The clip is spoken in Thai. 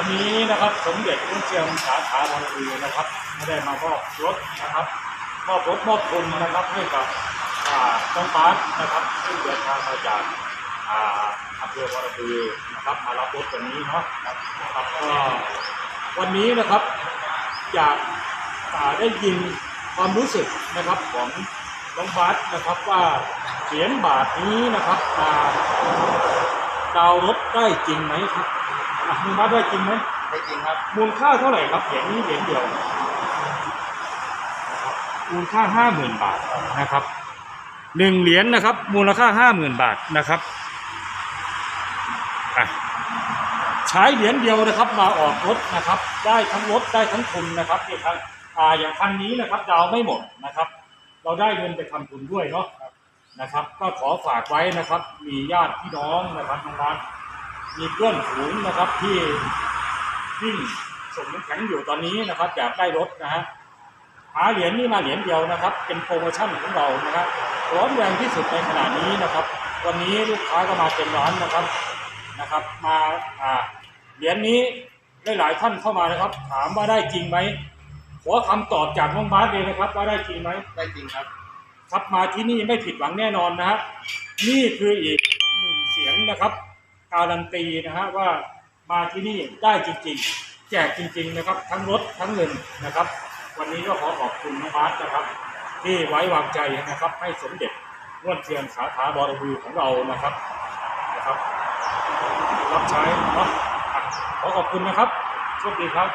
วันนี้นะครับสมเด็จพระเจียมสาขาบางปีนะครับไม่ได้มามอบรถนะครับมอบรถมอบทุนนะครับให้กับอ่าน้องบานะครับซึ่งเดินทางมาจากอ่าอำเภอบางปีนะครับมารับรถวันนี้เนาะนะครับก็วันนี้นะครับอยากได้ยินความรู้สึกนะครับของน้องบาสนะครับว่าเหรียญบาทนี้นะครับดาวรถได้จริงไหมครับ อะน้องบาสได้จริงไหมไม่จริงครับ มูลค่าเท่าไหร่ครับเหรียญนี้เหรียญเดียวนะครับมูลค่าห้าหมื่นบาทนะครับหนึ่งเหรียญนะครับ มูลค่าห้าหมื่นบาทนะครับอะใช้เหรียญเดียวนะครับ มาออกรถนะครับ ได้ทั้งรถได้ทั้งทุนนะครับนี่ครับอ่าอย่างคันนี้นะครับดาวไม่หมดนะครับ เราได้เงินไปทำทุนด้วยเนาะนะครับ ก็ขอฝากไว้นะครับ มีญาติพี่น้องนะครับทางร้าน มีเพื่อนฝูงนะครับที่วิ่งส่งน้ำแข็งอยู่ตอนนี้นะครับอยากได้รถนะฮะหาเหรียญนี่มาเหรียญเดียวนะครับ เป็นโปรโมชั่นของเรานะครับร้อนแรงที่สุดในขณะนี้นะครับ วันนี้ลูกค้าก็มาเต็มร้านนะครับนะครับ มาอ่าเหรียญนี้ได้หลายท่านเข้ามานะครับ ถามว่าได้จริงไหมขอคำตอบจากน้องบาสเลยนะครับ ว่าได้จริงไหมได้จริงครับ ครับมาที่นี่ไม่ผิดหวังแน่นอนนะฮะนี่คืออีกหนึ่งเสียงนะครับ การันตีนะฮะว่ามาที่นี่ได้จริงๆ แจกจริง ๆ นะครับ ทั้งรถทั้งเงินนะครับ วันนี้ก็ขอขอบคุณน้องบาสนะครับ ที่ไว้วางใจนะครับ ให้สมเด็จนวนเทียนสาขาบอระบือของเรานะครับนะครับ รับใช้เนาะขอขอบคุณนะครับโชคดีครับ